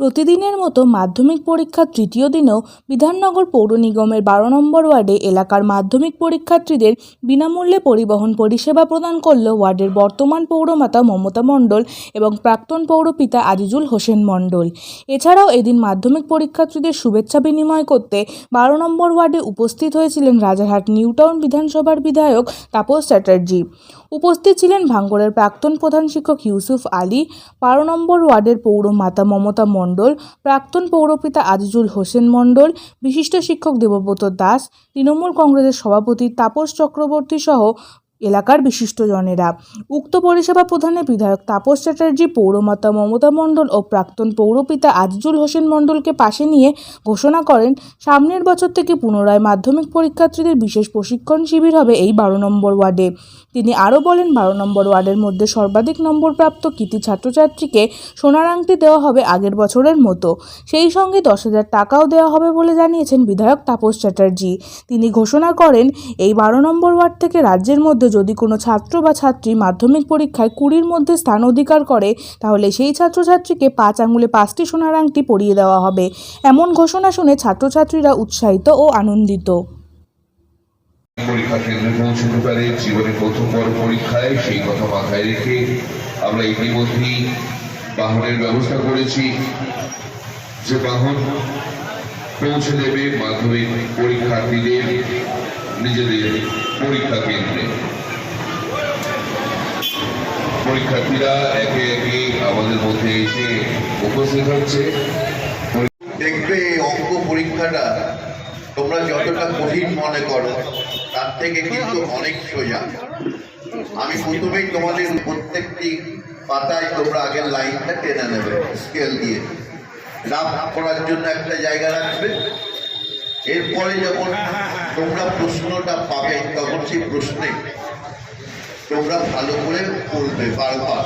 প্রতিদিনের মতো মাধ্যমিক পরীক্ষার তৃতীয় দিনেও বিধাননগর পৌর নিগমের বারো নম্বর ওয়ার্ডে এলাকার মাধ্যমিক পরীক্ষার্থীদের বিনামূল্যে পরিবহন পরিষেবা প্রদান করল ওয়ার্ডের বর্তমান পৌরমাতা মমতা মণ্ডল এবং প্রাক্তন পৌরপিতা আজিজুল হোসেন মণ্ডল। এছাড়াও এদিন মাধ্যমিক পরীক্ষার্থীদের শুভেচ্ছা বিনিময় করতে বারো নম্বর ওয়ার্ডে উপস্থিত হয়েছিলেন রাজারহাট নিউটাউন বিধানসভার বিধায়ক তাপস চ্যাটার্জি। উপস্থিত ছিলেন ভাঙ্গরের প্রাক্তন প্রধান শিক্ষক ইউসুফ আলী, বারো নম্বর ওয়ার্ডের পৌরমাতা মমতা মণ্ডল। প্রাক্তন পৌরপিতা আজিজুল হোসেন মণ্ডল, বিশিষ্ট শিক্ষক দেবব্রত দাস, তৃণমূল কংগ্রেসের সভাপতি তাপস চক্রবর্তী সহ এলাকার বিশিষ্টজনেরা। উক্ত পরিষেবা প্রধানে বিধায়ক তাপস চ্যাটার্জি, পৌরমাতা মমতা মণ্ডল ও প্রাক্তন পৌরপিতা আজিজুল হোসেন মণ্ডলকে পাশে নিয়ে ঘোষণা করেন, সামনের বছর থেকে পুনরায় মাধ্যমিক পরীক্ষার্থীদের বিশেষ প্রশিক্ষণ শিবির হবে এই বারো নম্বর ওয়ার্ডে। তিনি আরও বলেন, বারো নম্বর ওয়ার্ডের মধ্যে সর্বাধিক নম্বরপ্রাপ্ত কৃতি ছাত্রছাত্রীকে সোনার আংটি দেওয়া হবে আগের বছরের মতো। সেই সঙ্গে দশ হাজার টাকাও দেওয়া হবে বলে জানিয়েছেন বিধায়ক তাপস চ্যাটার্জি। তিনি ঘোষণা করেন, এই বারো নম্বর ওয়ার্ড থেকে রাজ্যের মধ্যে যদি কোনো ছাত্র বা ছাত্রী মাধ্যমিক পরীক্ষায় কুড়ির মধ্যে স্থান অধিকার করে, তাহলে সেই ছাত্রছাত্রীকে পাঁচ আঙুলে পাঁচটি সোনার আংটি পরিয়ে দেওয়া হবে। এমন ঘোষণা শুনে ছাত্রছাত্রীরা উৎসাহিত ও আনন্দিত। পরীক্ষা কেন্দ্রে পৌঁছতে পারে, জীবনের প্রথম বড় পরীক্ষায় সেই কথা মাথায় রেখে আমরা ইতিমধ্যেই বাহনের ব্যবস্থা করেছি। যে বাহন পৌঁছে দেবে মাধ্যমিক পরীক্ষার্থীদের নিজেদের পরীক্ষা কেন্দ্রে। পরীক্ষার্থীরা একে একে আমাদের মধ্যে এসে উপস্থিত হচ্ছে দেখবে এই অঙ্ক পরীক্ষাটা তোমরা যতটা কঠিন মনে করো, তার থেকে কিন্তু অনেক সোজা। আমি প্রথমেই তোমাদের প্রত্যেকটি পাতায় তোমরা আগের লাইনটা টেনে নেবে স্কেল দিয়ে। রাফ করার জন্য একটা জায়গা রাখবে। এরপরে যখন তোমরা প্রশ্নটা পাবে, তখন সেই প্রশ্নে তোমরা ভালো করে পড়বে বারবার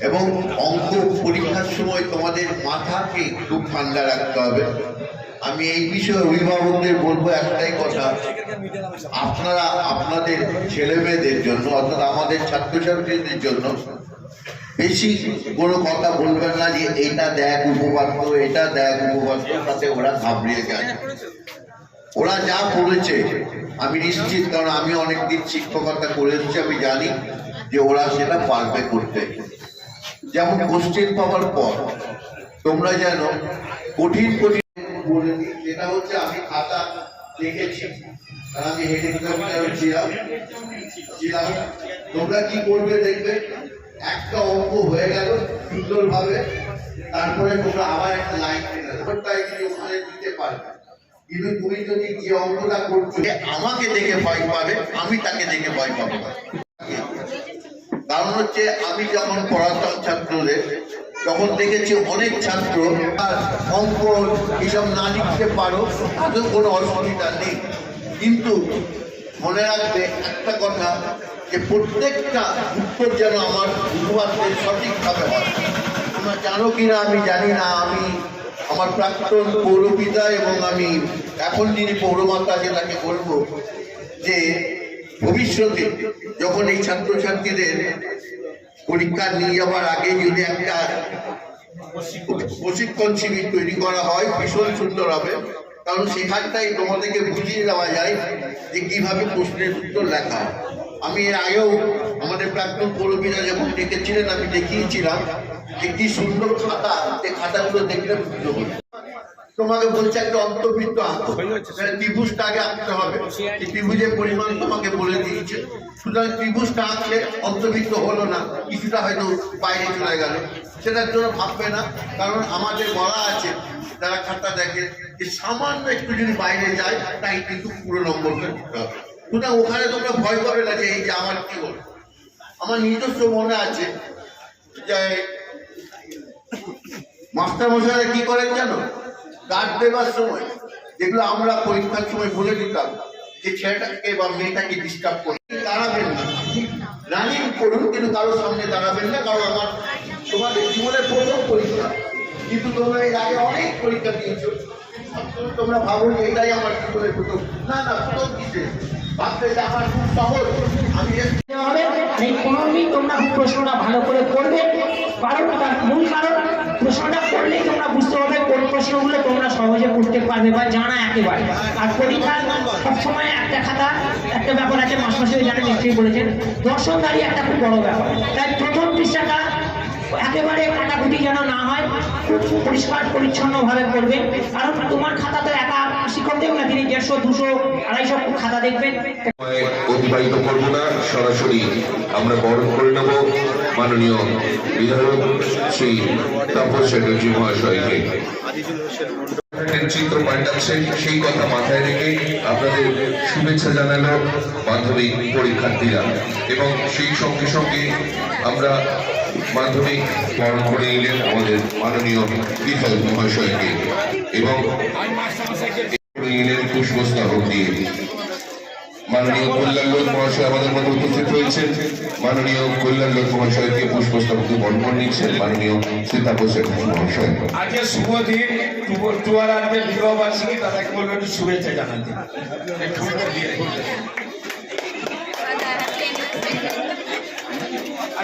এবং অঙ্ক পরীক্ষার সময় তোমাদের মাথাকে খুব ঠান্ডা রাখতে হবে। আমি এই বিষয়ে অভিভাবকদের বলব একটাই কথা। আপনারা আপনাদের ছেলে মেয়েদের জন্য, অর্থাৎ আমাদের ছাত্রছাত্রীদের জন্য বেশি কোনো কথা বলবেন না যে, এটা দেখ উপপাদ্য, এটা দেখ উপপাদ্য। তাতে ওরা ঘাবড়িয়ে যায়। ওরা যা পড়েছে, আমি নিশ্চিত, কারণ আমি অনেকদিন শিক্ষকতা করে এসেছি, আমি জানি। যে ওরা সেটা পারবে করতে। যেমন কোশ্চেন পাওয়ার পর, তোমরা যেন কঠিন কঠিন যেটা হচ্ছে আমি খাতা দেখেছি। আমি তোমরা কি করবে দেখবে? একটা অঙ্ক হয়ে গেল সুন্দরভাবে। তারপরে তোমরা আবার একটা লাইন ওখানে দিতে পারবে? কিন্তু তুমি যদি যে অঙ্কটা করছ আমাকে দেখে ভয় পাবে, আমি তাকে দেখে ভয় পাবো। কারণ হচ্ছে আমি যখন পড়াতাম ছাত্রদের, তখন দেখেছি অনেক ছাত্র অঙ্ক এসব না লিখতে পারো, তাদের কোনো অসুবিধা নেই। কিন্তু মনে রাখবে একটা কথা, যে প্রত্যেকটা উত্তর যেন আমার উপবাসের সঠিকভাবে হয়। তোমরা জানো কিনা, আমি জানি না, আমি আমার প্রাক্তন পৌরপিতা এবং আমি এখন যিনি পৌরমাতা তাকে বলব, যে ভবিষ্যতে যখন এই ছাত্রছাত্রীদের পরীক্ষা নিয়ে যাওয়ার আগে যদি একটা প্রশিক্ষণ শিবির তৈরি করা হয়, ভীষণ সুন্দর হবে কারণ সেখানটাই তোমাদেরকে বুঝিয়ে দেওয়া যায় যে কীভাবে প্রশ্নের উত্তর লেখা। আমি এর আগেও আমাদের প্রাক্তন পৌরবীরা যখন ডেকেছিলেন, আমি দেখিয়েছিলাম কি সুন্দর খাতা, যে খাতাগুলো দেখলে বুঝতে তোমাকে বলছে একটা অন্তর্বৃত্ত আঁকো। ত্রিভুজটা আগে আঁকতে হবে। ত্রিভুজের পরিমাণ তোমাকে বলে দিয়েছে। সুতরাং ত্রিভুজটা আঁকলে অন্তর্বৃত্ত হলো না কিছুটা হয়তো বাইরে চলে গেল। সেটার জন্য ভাববে না কারণ আমাদের বলা আছে যারা খাতা দেখে যে সামান্য একটু যদি বাইরে যায় তাই কিন্তু পুরো নম্বরটা দিতে হবে। সুতরাং ওখানে তোমরা ভয় পাবে না যে এই যে আমার কি হলো? আমার নিজস্ব মনে আছে যে মাস্টার মশাইরা কি করেন জানো? গার্ড দেবার সময়, যেগুলো আমরা পরীক্ষার সময় বলে দিতাম, যে ছেলেটাকে বা মেয়েটাকে ডিস্টার্ব করে দাঁড়াবেন না। রানিং করুন, কিন্তু কারোর সামনে দাঁড়াবেন না, কারণ আমার তোমাদের জীবনের প্রথম পরীক্ষা। কিন্তু তোমরা এর আগে অনেক পরীক্ষা দিয়েছ। তোমরা ভাবো যে এটাই আমার জীবনের প্রথম। না না, প্রথম কিসে যে আমার তোমরা প্রশ্নটা ভালো করে করবে। কারণ মূল কারণ, প্রশ্নটা বুঝতে হবে কোন প্রশ্নগুলো তোমরা সহজে করতে পারবে বা জানা একেবারে। আর পরীক্ষা সবসময় একটা খাতা, একটা ব্যাপার আছে মাস্টারমশাই জানেন নিশ্চয়ই বলেছেন, দর্শনদারি একটা খুব বড় ব্যাপার। তাই প্রথম পৃষ্ঠাটা একেবারে কাটাকুটি যেন না হয়, খুব পরিষ্কার পরিচ্ছন্ন ভাবে করবে কারণ তোমার খাতা তো একা না, তিনি দেড়শো, দুশো, আড়াইশো খাতা দেখবেন। সেই কথা মাথায় আপনাদের শুভেচ্ছা জানালো মাধ্যমিক পরীক্ষার্থীরা। এবং সেই সঙ্গে সঙ্গে আমরা মাধ্যমিক বরণ করে নিলেন আমাদের মাননীয় বিধায়ক মহাশয়কে এবং পুষ্পস্তবক দিয়ে। মাননীয় কল্যাণ মহাশয় আমাদের মধ্যে উপস্থিত রয়েছেন। মাননীয় কল্যাণ লোক মহাশয়কে পুষ্পস্তবক বর্মন নিচ্ছেন মাননীয় সীতাপো চ্যাটার্জি মহাশয়। আজকে শুভ দিন। টুয়ার আসবে বিবাহ তাদেরকে বলব একটু শুভেচ্ছা জানাতে একটু দিয়ে রেখে দেন। আচ্ছা তাহলে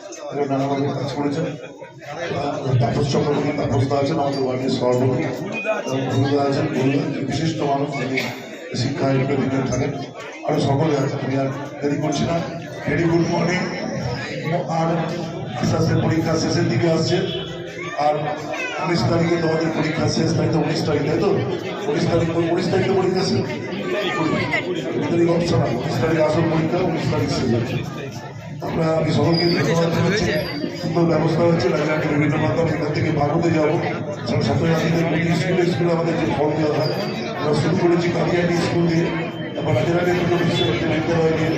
কাজ করেছেন। আছেন, আমাদের আছেন। বিশিষ্ট মানুষ শিক্ষায় দেরি করছি না। মর্নিং আর পরীক্ষা শেষের দিকে আসছে। আর উনিশ তারিখে তোমাদের পরীক্ষা শেষ, তাই তো উনিশ তারিখ, তাই তো? উনিশ তারিখ উনিশ তারিখে পরীক্ষা শেষ? তারিখ, উনিশ তারিখ আসল পরীক্ষা, উনিশ তারিখ শেষ আমরা আমি সকলকে সুন্দর ব্যবস্থা হচ্ছে রাজাকে বিভিন্ন মাধ্যম এখান থেকে ভারতে যাব। ছাত্রছাত্রীদের বিভিন্ন স্কুলে স্কুলে আমাদের যে ফর্ম দেওয়া হয় আমরা শুরু করেছি কালিয়াটি স্কুল দিয়ে। তারপর রাজারাকে দুটো বিশ্ববিদ্যালয় দিয়ে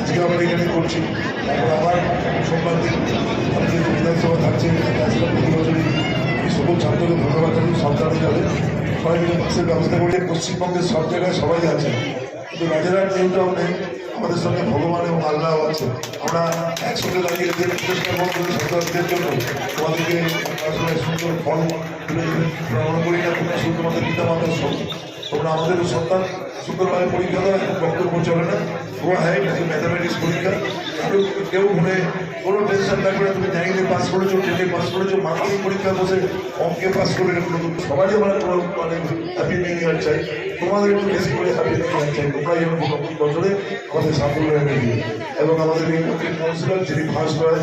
আজকে আমরা এখানে করছি। তারপর আবার সোমবার দিন আমাদের যে বিধানসভা থাকছে প্রতি বছরই এই সকল ছাত্রকে ধন্যবাদ জানাই সরকারে যাবে। সবাই মিলে বাসের ব্যবস্থা করে পশ্চিমবঙ্গের সব জায়গায় সবাই আছে। কিন্তু রাজারহাট নিউ নেই। আমাদের সঙ্গে ভগবান এবং আল্লাহ আছে। আমরা একসঙ্গে দাঁড়িয়ে যে চেষ্টা করব জন্য তোমাদেরকে আসলে সুন্দর ফল তুলে গ্রহণ করি না তোমরা শুধু তোমাদের পিতা মাতার তোমরা আমাদের সন্তান। সুন্দরভাবে পরীক্ষা দেয় বক্তব্য চলে না। ও হ্যাঁ ম্যাথামেটিক্স পরীক্ষা কেউ কেউ মনে কোনো টেনশন না তুমি নাইনে পাস করেছ টেনে পাস করেছ মাধ্যমিক পরীক্ষা বসে অঙ্কে পাস করে এরকম সবারই আমরা কোনো মানে হ্যাপি নিউ ইয়ার চাই, তোমাদের একটু বেশি করে হ্যাপি নিউ ইয়ার চাই তোমরা যেন নতুন বছরে আমাদের সাফল্য এনে দিবে এবং আমাদের নতুন কাউন্সিলর যিনি ফার্স্ট হয়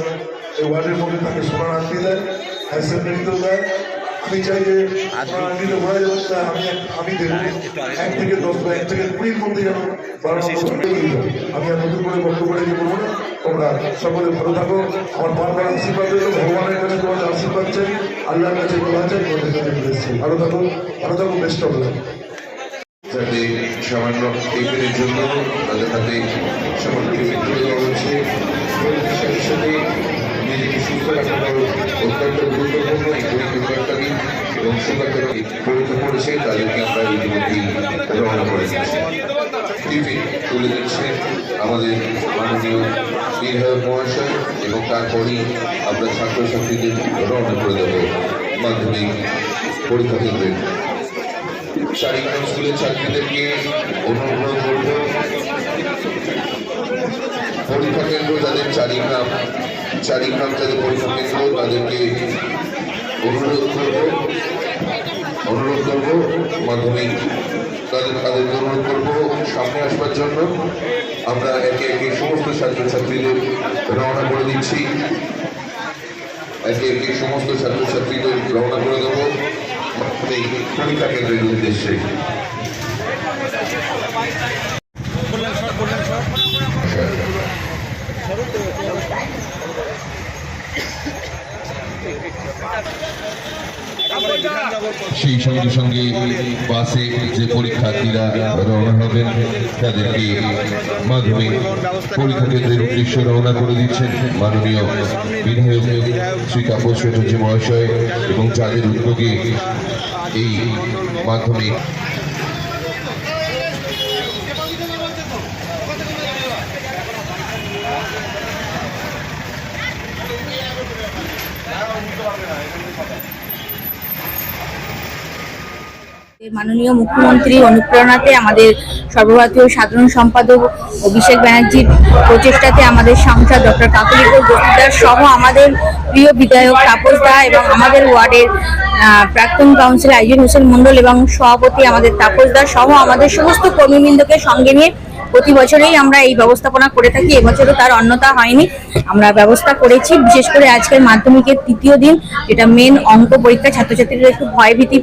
এই ওয়ার্ডের মধ্যে তাকে সোনার আনতে দেয় হায়ার সেকেন্ডারিতেও দেয় আমি চাই যে ঘোরা আমি আমি দেবো। এক থেকে দশ বা এক থেকে কুড়ির মধ্যে যেন আমি আর নতুন করে বক্তব্য রেখে বলব না। তোমরা সকলে ভালো থাকো। আমার বারবার আশীর্বাদ রইল। ভগবানের কাছে তোমাদের আশীর্বাদ চাই। আল্লাহর কাছে দোয়া চাই। তোমাদের কাছে এসেছি ভালো থাকো। ভালো থাকো। বেস্ট অফ যাতে সামান্য টিফিনের জন্য তাদের হাতে সামান্য টিফিন তুলে দেওয়া হচ্ছে। সাথে সাথে নিজেকে সুস্থ অত্যন্ত গুরুত্বপূর্ণ এই দিন এবং সুগার পরীক্ষা করেছে তাদেরকে আমরা ইতিমধ্যেই রওনা করে দিচ্ছি টিফিন তুলে দিচ্ছে আমাদের মাননীয় বিধায়ক মহাশয় এবং তারপরেই আমরা ছাত্রছাত্রীদের রওনা করে দেবো মাধ্যমিক পরীক্ষা কেন্দ্রে চারিগ্রাম স্কুলের ছাত্রীদেরকে অনুগ্রহ করব পরীক্ষা কেন্দ্র যাদের চারিগ্রাম চারিগ্রাম যাদের পরীক্ষা তাদেরকে অনুরোধ করব অনুরোধ করব, মাধ্যমিক তাদের তাদেরকে অনুরোধ করব, সামনে আসবার জন্য। আমরা একে একে সমস্ত ছাত্রছাত্রীদের রওনা করে দিচ্ছি। একে একে সমস্ত ছাত্রছাত্রীদের রওনা করে দেবো। পরীক্ষা কেন্দ্রের উদ্দেশ্যে। সেই সঙ্গে সঙ্গে বাসে যে পরীক্ষার্থীরা রওনা হবেন, তাদেরকে মাধ্যমে পরীক্ষা কেন্দ্রের উদ্দেশ্যে রওনা করে দিচ্ছেন মাননীয় বিধায়ক শ্রী কাপড় চট্টোপাধ্যায় মহাশয় এবং যাদের উদ্যোগে এই মাধ্যমিক মাননীয় মুখ্যমন্ত্রী অনুপ্রেরণাতে আমাদের সর্বভারতীয় সাধারণ সম্পাদক অভিষেক ব্যানার্জির প্রচেষ্টাতে আমাদের সাংসদ ডক্টর কাকলি দস্তিদার সহ আমাদের প্রিয় বিধায়ক তাপস দা এবং আমাদের ওয়ার্ডের প্রাক্তন কাউন্সিলর আইজুল হোসেন মন্ডল এবং সভাপতি আমাদের তাপস দা সহ আমাদের সমস্ত কর্মীবৃন্দকে সঙ্গে নিয়ে প্রতি বছরেই আমরা এই ব্যবস্থাপনা করে থাকি। এবছরও তার অন্যতা হয়নি। আমরা ব্যবস্থা করেছি। বিশেষ করে আজকের মাধ্যমিকের তৃতীয় দিন, যেটা মেন অঙ্ক পরীক্ষা ছাত্রছাত্রীরা একটু ভয়ভীতি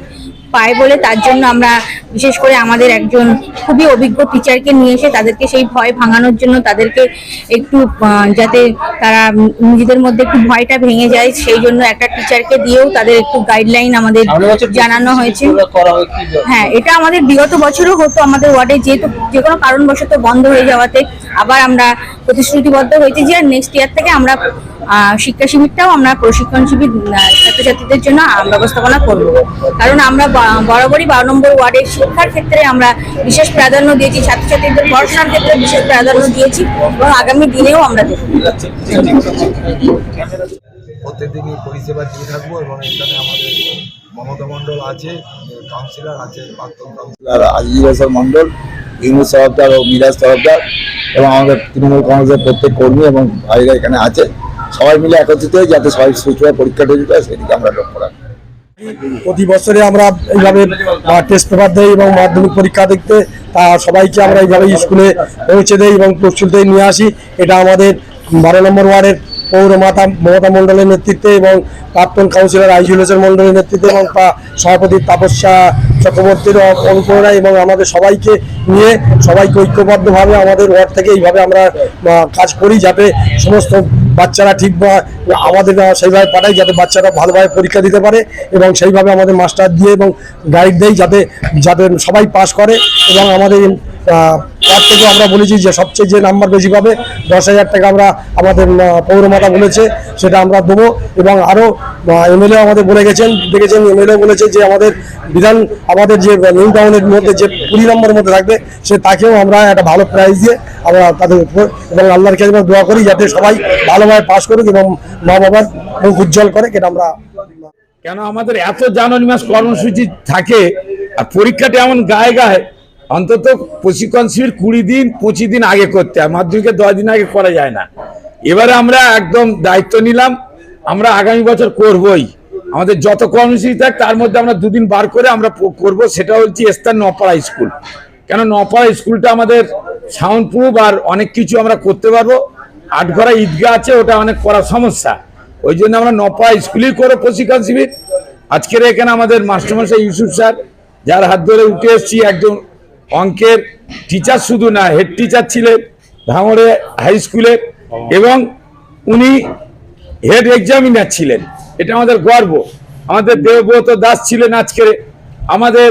পায় বলে তার জন্য আমরা বিশেষ করে আমাদের একজন খুবই অভিজ্ঞ টিচারকে নিয়ে এসে তাদেরকে সেই ভয় ভাঙানোর জন্য তাদেরকে একটু যাতে তারা নিজেদের মধ্যে একটু ভয়টা ভেঙে যায় সেই জন্য একটা টিচারকে দিয়েও তাদের একটু গাইডলাইন আমাদের জানানো হয়েছে। হ্যাঁ এটা আমাদের বিগত বছরও হতো আমাদের ওয়ার্ডে যেহেতু যে কোনো কারণবশত বন্ধ হয়ে যাওয়াতে আবার আমরা প্রতিশ্রুতিবদ্ধ হয়েছি যে নেক্সট ইয়ার থেকে আমরা শিক্ষা শিবিরটাও আমরা প্রশিক্ষণ শিবির ছাত্রছাত্রীদের জন্য ব্যবস্থাপনা করব। কারণ আমরা বরাবরই বারো নম্বর ওয়ার্ডের শিক্ষার ক্ষেত্রে আমরা বিশেষ প্রাধান্য দিয়েছি, ছাত্রছাত্রীদের পড়াশোনার ক্ষেত্রে বিশেষ প্রাধান্য দিয়েছি এবং আগামী দিনেও আমরা দেবো প্রত্যেকদিনই পরিষেবা দিয়ে থাকব এবং এখানে আমাদের মমতা মণ্ডল আছে কাউন্সিলর আছে, প্রাক্তন কাউন্সিলর আজিজুল হাসান মণ্ডল, ইউনুস তরফদার ও মিরাজ তরফদার এবং আমাদের তৃণমূল কংগ্রেসের প্রত্যেক কর্মী এবং ভাইরা এখানে আছে। সবাই মিলে একত্রিত হয়ে যাতে সবাই সুষ্ঠুভাবে পরীক্ষা টরীক্ষা হয়, সেদিকে আমরা লক্ষ্য রাখব। প্রতি বছরে আমরা এইভাবে টেস্ট পেপার দেই এবং মাধ্যমিক পরীক্ষা দেখতে, তা সবাইকে আমরা এইভাবে স্কুলে পৌঁছে দেই এবং প্রস্তুত নিয়ে আসি। এটা আমাদের বারো নম্বর ওয়ার্ডের পৌর মাতা মমতা মণ্ডলের নেতৃত্বে এবং প্রাক্তন কাউন্সিলর আইজুল হোসেন মণ্ডলের নেতৃত্বে এবং পা- সভাপতি তাপস্যা চক্রবর্তীর অ- অনুপ্রেরণায় এবং আমাদের সবাইকে নিয়ে সবাইকে ঐক্যবদ্ধভাবে আমাদের ওয়ার্ড থেকে এইভাবে আমরা কাজ করি যাতে সমস্ত বাচ্চারা ঠিক আমাদের সেইভাবে পাঠাই যাতে বাচ্চারা ভালোভাবে পরীক্ষা দিতে পারে এবং সেইভাবে আমাদের মাস্টার দিয়ে এবং গাইড দেয় যাতে যাতে সবাই পাস করে এবং আমাদের ওয়ার্ড থেকে আমরা বলেছি যে সবচেয়ে যে নাম্বার বেশি পাবে, দশ হাজার টাকা আমরা আমাদের পৌরমাতা বলেছে, সেটা আমরা দেবো। এবং আরও এমএলএ আমাদের বলে গেছেন, দেখেছেন এমএলএ বলেছে যে আমাদের বিধান, আমাদের যে নিউ টাউনের মধ্যে যে কুড়ি নম্বরের মধ্যে থাকবে, সে তাকেও আমরা একটা ভালো প্রাইজ দিয়ে আমরা তাদের এবং আল্লাহর কাছে দোয়া করি যাতে সবাই ভালোভাবে পাশ করুক এবং মা বাবার মুখ উজ্জ্বল করে এটা আমরা কেন আমাদের এত জানুয়ারি মাস কর্মসূচি থাকে, আর পরীক্ষাটা এমন গায়ে গায়ে অন্তত প্রশিক্ষণ শিবির কুড়ি দিন, পঁচিশ দিন আগে করতে হয়। মাধ্যমিকের দশ দিন আগে করা যায় না। এবারে আমরা একদম দায়িত্ব নিলাম। আমরা আগামী বছর করবই। আমাদের যত কর্মসূচি থাক, তার মধ্যে আমরা দুদিন বার করে আমরা করব। সেটা হচ্ছে এস্তার নপাড়া স্কুল। কেন নপাড়া স্কুলটা আমাদের সাউন্ড প্রুফ আর অনেক কিছু আমরা করতে পারব। আটঘরা ঈদগাহ আছে, ওটা অনেক করার সমস্যা। ওই জন্য আমরা নপাড়া স্কুলেই করে প্রশিক্ষণ শিবির। আজকের এখানে আমাদের মাস্টারমশাই ইউসুফ স্যার, যার হাত ধরে উঠে এসেছি একজন অঙ্কের টিচার শুধু না হেড টিচার ছিলেন ভাঙড়ে হাই স্কুলের এবং উনি হেড এক্সামিনার ছিলেন। এটা আমাদের গর্ব। আমাদের দেবব্রত দাস ছিলেন আজকের। আমাদের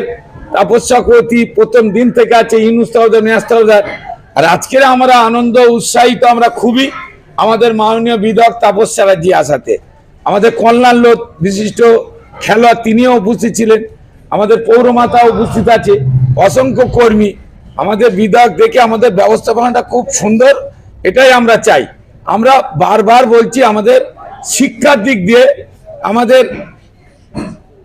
তাপস চক্রবর্তী প্রথম দিন থেকে আছে ইনুস তহদার মেয়াজ আর আজকের আমরা আনন্দ, উৎসাহিত, আমরা খুবই আমাদের মাননীয় বিধক তাপস চ্যাটার্জি আসাতে। আমাদের কল্যাণ লোক বিশিষ্ট খেলোয়াড় তিনিও উপস্থিত ছিলেন। আমাদের পৌরমাতা উপস্থিত আছে। অসংখ্য কর্মী। আমাদের বিধায়ক দেখে আমাদের ব্যবস্থাপনাটা খুব সুন্দর, এটাই আমরা চাই। আমরা বারবার বলছি, আমাদের শিক্ষার দিক দিয়ে আমাদের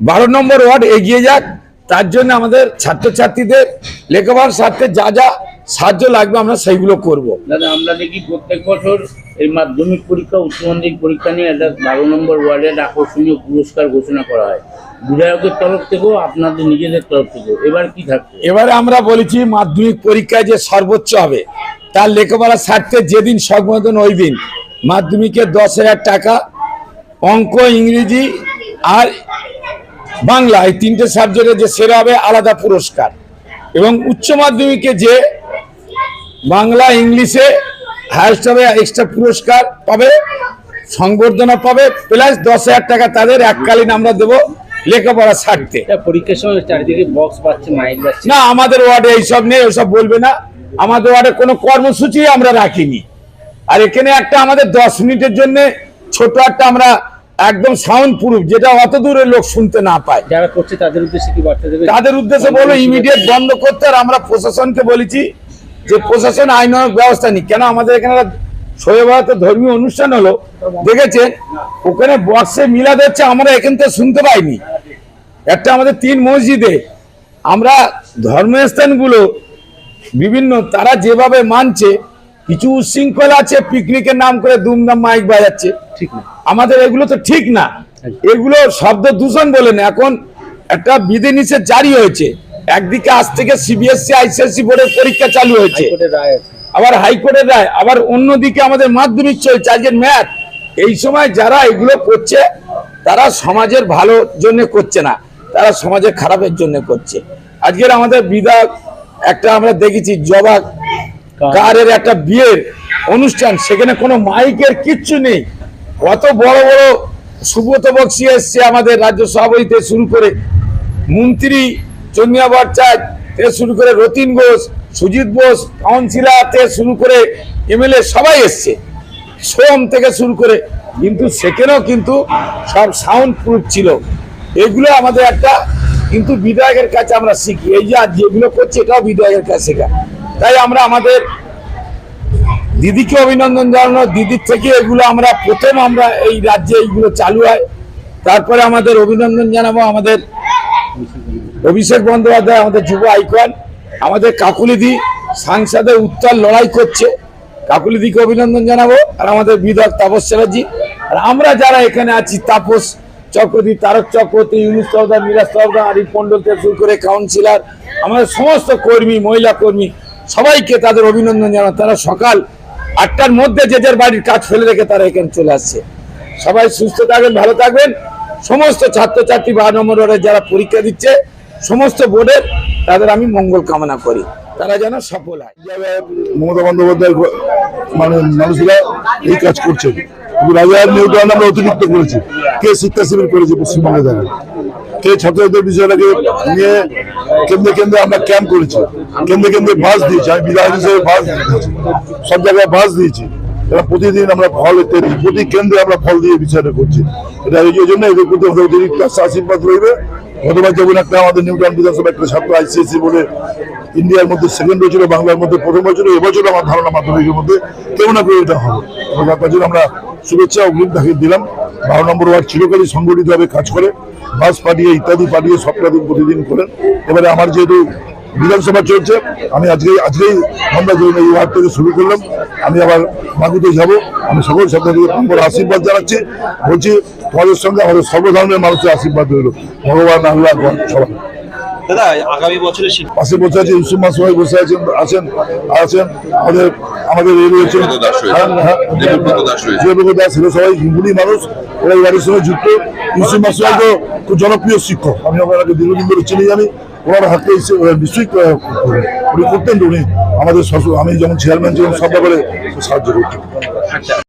বারো নম্বর ওয়ার্ড এগিয়ে যাক। তার জন্য আমাদের ছাত্রছাত্রীদের, লেখাপড়ার স্বার্থে যা যা সাহায্য লাগবে আমরা সেইগুলো করব। দাদা, আমরা দেখি প্রত্যেক বছর এই মাধ্যমিক পরীক্ষা, উচ্চ মাধ্যমিক পরীক্ষা নিয়ে একটা বারো নম্বর ওয়ার্ডের আকর্ষণীয় পুরস্কার ঘোষণা করা হয়। বিধায়কের তরফ থেকেও, আপনাদের নিজেদের তরফ থেকেও। এবার কি থাকছে? এবারে আমরা বলেছি মাধ্যমিক পরীক্ষায় যে সর্বোচ্চ হবে, তার লেখাপড়ার স্বার্থে যেদিন সংবোধন ওই দিন মাধ্যমিকে দশ হাজার টাকা, অঙ্ক, ইংরেজি আর বাংলা, এই তিনটে সাবজেক্টে যে সেরা হবে আলাদা পুরস্কার। এবং উচ্চ মাধ্যমিকে যে বাংলা, ইংলিশে হায়েস্ট হবে এক্সট্রা পুরস্কার পাবে, সংবর্ধনা পাবে প্লাস দশ হাজার টাকা তাদের এককালীন আমরা দেবো। লেখাপড়ার ছাড়তে। পরীক্ষার সময় চারিদিকে বক্স পাচ্ছে মাইক পাচ্ছে। না আমাদের ওয়ার্ডে এইসব নেই ওসব বলবে না। আমাদের ওয়ার্ডে কোনো কর্মসূচি আমরা রাখিনি। আর এখানে একটা আমাদের দশ মিনিটের জন্য ছোট একটা আমরা একদম সাউন্ড প্রুফ যেটা অত দূরে লোক শুনতে না পায়। যারা করছে তাদের উদ্দেশ্যে কি বার্তা দেবে? তাদের উদ্দেশ্যে বলব ইমিডিয়েট বন্ধ করতে আর আমরা প্রশাসনকে বলেছি যে প্রশাসন আইনানুক ব্যবস্থা নিক। কেন আমাদের এখানে শোয়েব ধর্মীয় অনুষ্ঠান হলো দেখেছেন? ওখানে বক্সে মিলাদ হচ্ছে আমরা এখান থেকে শুনতে পাইনি। একটা আমাদের তিন মসজিদে আমরা ধর্মস্থানগুলো বিভিন্ন তারা যেভাবে মানছে কিছু উশৃঙ্খল আছে পিকনিকের নাম করে দুমদাম মাইক বাজাচ্ছে। ঠিক না। আমাদের এগুলো তো ঠিক না। এগুলো শব্দ দূষণ বলে না এখন একটা বিধিনিষেধ জারি হয়েছে। একদিকে আজ থেকে সিবিএসসি আইসিএসসি বোর্ডের পরীক্ষা চালু হয়েছে। আবার হাইকোর্টের রায় আবার অন্যদিকে আমাদের মাধ্যমিক চলছে আজকের ম্যাথ এই সময় যারা এগুলো করছে তারা সমাজের ভালো জন্য করছে না। তারা সমাজের খারাপের জন্য করছে। আজকের আমাদের বিধায়ক একটা আমরা দেখেছি জবা কারের একটা বিয়ের অনুষ্ঠান সেখানে কোনো মাইকের কিচ্ছু নেই। কত বড় বড় সুব্রত বক্সি এসছে আমাদের রাজ্য সভাপতি থেকে শুরু করে মন্ত্রী চন্দ্রিয়া ভট্টাচার্য থেকে শুরু করে রতিন ঘোষ সুজিত বোস কাউন্সিলর থেকে শুরু করে এমএলএ সবাই এসছে সোম থেকে শুরু করে। কিন্তু সেখানেও কিন্তু সব সাউন্ড প্রুফ ছিল। এগুলো আমাদের একটা কিন্তু বিধায়কের কাছে আমরা শিখি। এই যে যেগুলো করছে এটাও বিধায়কের কাছে শেখা। তাই আমরা আমাদের দিদিকে অভিনন্দন জানানো, দিদির থেকে এগুলো আমরা প্রথম আমরা এই রাজ্যে এইগুলো চালু হয়। তারপরে আমাদের অভিনন্দন জানাব আমাদের অভিষেক বন্দ্যোপাধ্যায়, আমাদের যুব আইকন, আমাদের কাকুলিদি সাংসদে উত্তর লড়াই করছে। কাকুলিদিকে অভিনন্দন জানাব আর আমাদের বিধায়ক তাপস চ্যাটার্জি। আর আমরা যারা এখানে আছি, তাপস চক্রবর্তী তারক চক্রবর্তী, ইউনুস সর্দার মিরাজ সর্দার আরিফ মন্ডল থেকে শুরু করে কাউন্সিলর, আমাদের সমস্ত কর্মী, মহিলা কর্মী, সবাইকে তাদের অভিনন্দন জানাব তারা সকাল আটটার মধ্যে যে যার বাড়ির কাজ ফেলে রেখে তারা এখানে চলে আসছে। সবাই সুস্থ থাকবেন, ভালো থাকবেন। সমস্ত ছাত্রছাত্রী বা নম্বর যারা পরীক্ষা দিচ্ছে, সমস্ত বোর্ডের, তাদের আমি মঙ্গল কামনা করি। তারা যেন সফল হয়। মমতা বন্দ্যোপাধ্যায় মানে মানুষরা এই কাজ করছে। নিউটন আমরা অতিরিক্ত করেছি। কে শিক্ষা শিবির করেছে পশ্চিমবঙ্গে দেখা কে ছাত্রদের বিষয়টাকে নিয়ে কেন্দ্রে কেন্দ্রে আমরা ক্যাম্প করেছি। কেন্দ্রে কেন্দ্রে বাস দিয়েছি। আমি বিধায়ক হিসেবে বাস দিয়েছি। সব জায়গায় বাস দিয়েছি। এরা প্রতিদিন আমরা ফল ইত্যাদি প্রতি কেন্দ্রে আমরা ফল দিয়ে বিষয়টা করছি। এটা এই জন্য এদের প্রতি অতিরিক্ত আশীর্বাদ রইবে। গতবার যেমন একটা আমাদের নিউটন বিধানসভা একটা ছাত্র আইসিএসসি বলে ইন্ডিয়ার মধ্যে সেকেন্ড হয়েছিল, বাংলার মধ্যে প্রথম হয়েছিল এবছর আমার ধারণা মাধ্যমিকের মধ্যে কেউ না কেউ এটা হবে। তার আমরা শুভেচ্ছা অগ্রিম তাকে দিলাম। বারো নম্বর ওয়ার্ড চিরকালই সংগঠিতভাবে কাজ করে। বাস পাঠিয়ে, ইত্যাদি পাঠিয়ে সবটা দিন প্রতিদিন করেন। এবারে আমার যেহেতু বিধানসভা চলছে, আমি আজকে আজকেই আমরা ধরুন এই ওয়ার্ড থেকে শুরু করলাম। আমি আবার মাগুতে যাব। আমি সকল বড় আশীর্বাদ জানাচ্ছি। বলছি তোমাদের সঙ্গে আমাদের সর্বধর্মের মানুষের আশীর্বাদ রইল। ভগবান আল্লাহ সবাই। দাদা আগামী বছরের পাশে বসে আছে ইউসুফ মাসুমাই বসে আছেন আছেন আছেন আমাদের আমাদের এই রয়েছে দেবব্রত দাস রয়েছে। হ্যাঁ, হ্যাঁ, এরা সবাই হিন্দুলি মানুষ ওরা এই বাড়ির সঙ্গে যুক্ত। ইউসুফ মাসুমাই তো খুব জনপ্রিয় শিক্ষক। আমি ওনাকে দীর্ঘদিন ধরে চিনি জানি। ওনার হাতে ওরা নিশ্চয়ই। উনি করতেন উনি। আমাদের আমি যেমন চেয়ারম্যান ছিলাম সব ব্যাপারে সাহায্য করতেন।